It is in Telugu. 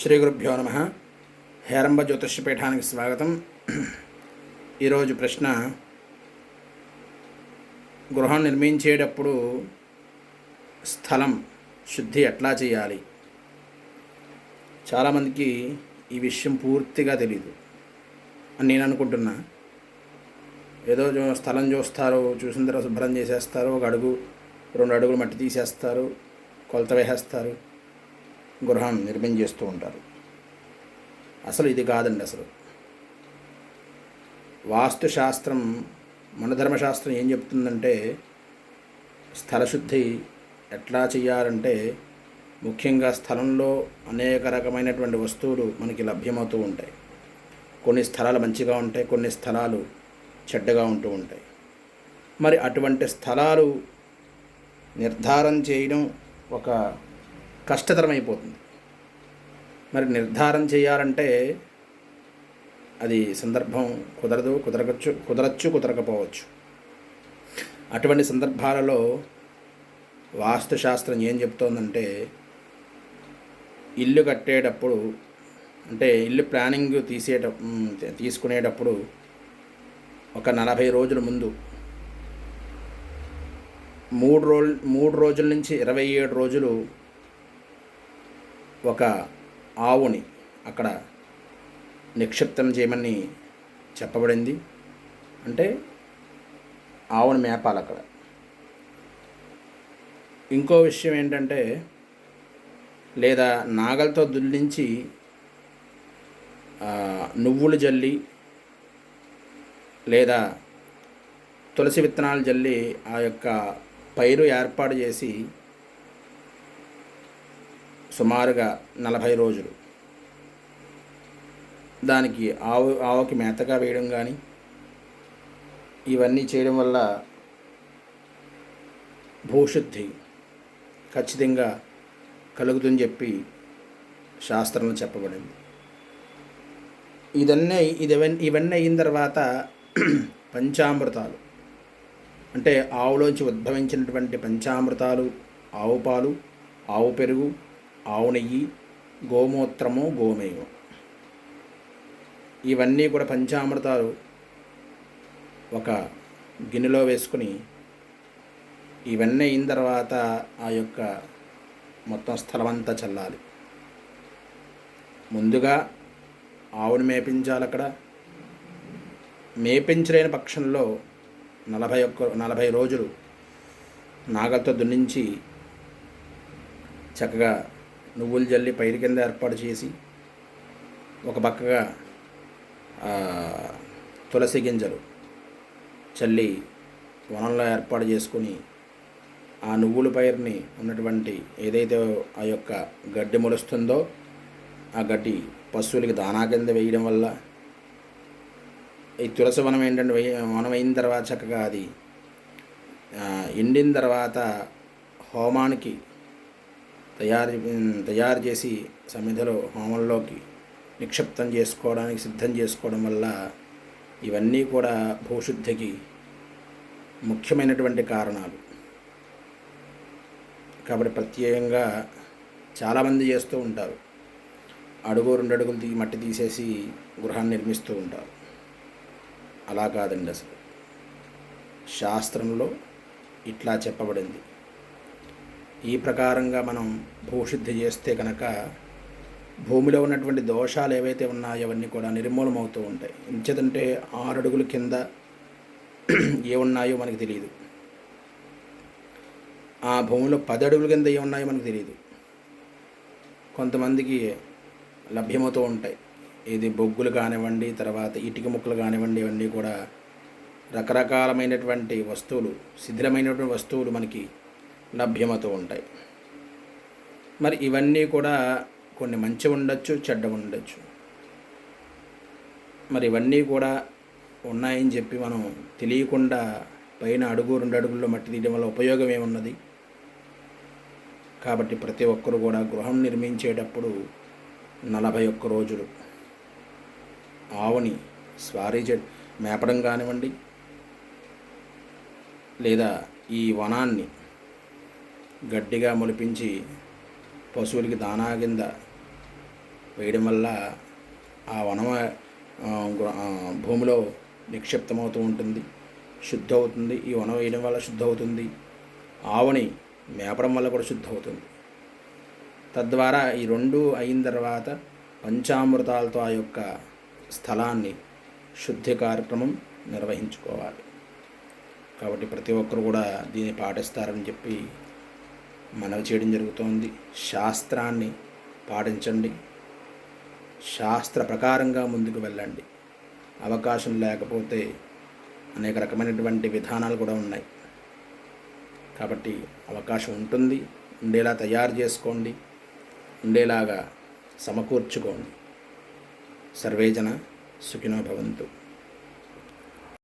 శ్రీ గురుభ్యో నమ. హేరంబ జ్యోతిష్యపీఠానికి స్వాగతం. ఈరోజు ప్రశ్న గృహం నిర్మించేటప్పుడు స్థలం శుద్ధి ఎట్లా చేయాలి? చాలామందికి ఈ విషయం పూర్తిగా తెలియదు అని నేను అనుకుంటున్నా. ఏదో స్థలం చూస్తారు చూసిన తర్వాత శుభ్రం చేసేస్తారు ఒక అడుగు రెండు అడుగులు మట్టి తీసేస్తారు కొలత వేసేస్తారు. గృహం నిర్మించేస్తూ ఉంటారు. అసలు ఇది కాదండి అసలు. వాస్తుశాస్త్రం మన ధర్మశాస్త్రం ఏం చెప్తుందంటే స్థలశుద్ధి ఎట్లా చేయాలంటే ముఖ్యంగా స్థలంలో అనేక రకమైనటువంటి వస్తువులు మనకి లభ్యమవుతూ ఉంటాయి. కొన్ని స్థలాలు మంచిగా ఉంటాయి కొన్ని స్థలాలు చెడ్డగా ఉంటూ ఉంటాయి. మరి అటువంటి స్థలాలు నిర్ధారం చేయడం ఒక కష్టతరమైపోతుంది. మరి నిర్ధారం చేయాలంటే అది సందర్భం కుదరదు కుదరకచ్చు కుదరచ్చు కుదరకపోవచ్చు. అటువంటి సందర్భాలలో వాస్తుశాస్త్రం ఏం చెప్తోందంటే ఇల్లు కట్టేటప్పుడు అంటే ఇల్లు ప్లానింగ్ తీసేట తీసుకునేటప్పుడు ఒక నలభై రోజుల ముందు మూడు రోజులు మూడు రోజుల నుంచి ఇరవై ఏడు రోజులు ఒక ఆవుని అక్కడ నిక్షిప్తం చేయమని చెప్పబడింది. అంటే ఆవుని మేపాలి అక్కడ. ఇంకో విషయం ఏంటంటే లేదా నాగలతో దుల్లించి నువ్వులు జల్లి లేదా తులసి విత్తనాలు జల్లి ఆ యొక్క పైరు ఏర్పాటు చేసి సుమారుగా నలభై రోజులు. దానికి ఆవు ఆవుకి మేతగా వేయడం కానీ ఇవన్నీ చేయడం వల్ల భూశుద్ధి ఖచ్చితంగా కలుగుతుందని చెప్పి శాస్త్రంలో చెప్పబడింది. ఇదన్నీ ఇదవన్నీ ఇవన్నీ అయిన తర్వాత పంచామృతాలు. అంటే ఆవులోంచి ఉద్భవించినటువంటి పంచామృతాలు ఆవు పాలు ఆవు పెరుగు ఆవు నెయ్యి గోమూత్రము గోమేయం. ఇవన్నీ కూడా పంచామృతాలు ఒక గిన్నెలో వేసుకుని ఇవన్నీ అయిన తర్వాత ఆ యొక్క మొత్తం స్థలం అంతా చల్లాలి. ముందుగా ఆవును మేపించాలి అక్కడ. మేపించలేని పక్షంలో నలభై ఒక్క నలభై రోజులు నాగలతో దున్నించి చక్కగా నువ్వులు జల్లి పైరు కింద ఏర్పాటు చేసి ఒక పక్కగా తులసి గింజలు చల్లి వనంలో ఏర్పాటు చేసుకుని ఆ నువ్వుల పైరుని ఉన్నటువంటి ఏదైతే ఆ యొక్క గడ్డి మొలుస్తుందో ఆ గడ్డి పశువులకి దానా కింద వేయడం వల్ల ఈ తులసి వనం ఏంటంటే వనం అయిన తర్వాత చక్కగా అది ఎండిన తర్వాత హోమానికి తయారు తయారు చేసి సమిధలో హోమంలోకి నిక్షిప్తం చేసుకోవడానికి సిద్ధం చేసుకోవడం వల్ల ఇవన్నీ కూడా భూశుద్ధికి ముఖ్యమైనటువంటి కారణాలు. కాబట్టి ప్రత్యేకంగా చాలామంది చేస్తూ ఉంటారు. అడుగు రెండు అడుగులు తీ మట్టి తీసేసి గృహాన్ని నిర్మిస్తూ ఉంటారు. అలా కాదండి అసలు. శాస్త్రంలో ఇట్లా చెప్పబడింది. ఈ ప్రకారంగా మనం భూశుద్ధి చేస్తే కనుక భూమిలో ఉన్నటువంటి దోషాలు ఏవైతే ఉన్నాయో అవన్నీ కూడా నిర్మూలమవుతూ ఉంటాయి. ఎంచేతంటే ఆరు అడుగుల కింద ఏమున్నాయో మనకు తెలియదు. ఆ భూమిలో పది అడుగుల కింద ఏమున్నాయో మనకు తెలియదు. కొంతమందికి లభ్యమవుతూ ఉంటాయి. ఇది బొగ్గులు కానివ్వండి తర్వాత ఇటుక ముక్కలు కానివ్వండి ఇవన్నీ కూడా రకరకాలమైనటువంటి వస్తువులు శిథిలమైనటువంటి వస్తువులు మనకి లభ్యమవుతూ ఉంటాయి. మరి ఇవన్నీ కూడా కొన్ని మంచి ఉండొచ్చు చెడ్డ ఉండొచ్చు. మరి ఇవన్నీ కూడా ఉన్నాయని చెప్పి మనం తెలియకుండా పైన అడుగు రెండు అడుగుల్లో మట్టి తీయడం వల్ల ఉపయోగం ఏమున్నది? కాబట్టి ప్రతి ఒక్కరు కూడా గృహం నిర్మించేటప్పుడు నలభై ఒక్క రోజులు ఆవుని స్వారీ చే మేపడం కానివ్వండి లేదా ఈ వనాన్ని గడ్డిగా మొలిపించి పశువులకి దానా కింద వేయడం వల్ల ఆ వనం భూమిలో నిక్షిప్తమవుతూ ఉంటుంది శుద్ధి అవుతుంది ఈ వనం వేయడం వల్ల శుద్ధి అవుతుంది ఆవుని మేపడం వల్ల కూడా శుద్ధి అవుతుంది తద్వారా ఈ రెండు అయిన తర్వాత పంచామృతాలతో ఆ యొక్క స్థలాన్ని శుద్ధి కార్యక్రమం నిర్వహించుకోవాలి. కాబట్టి ప్రతి ఒక్కరు కూడా దీన్ని పాటిస్తారని చెప్పి మనవి చేయడం జరుగుతోంది. శాస్త్రాన్ని పాటించండి. శాస్త్ర ప్రకారంగా ముందుకు వెళ్ళండి. అవకాశం లేకపోతే అనేక రకమైనటువంటి విధానాలు కూడా ఉన్నాయి. కాబట్టి అవకాశం ఉంటుంది. ఉండేలా తయారు చేసుకోండి. ఉండేలాగా సమకూర్చుకోండి. సర్వేజన సుఖినో భవంతు.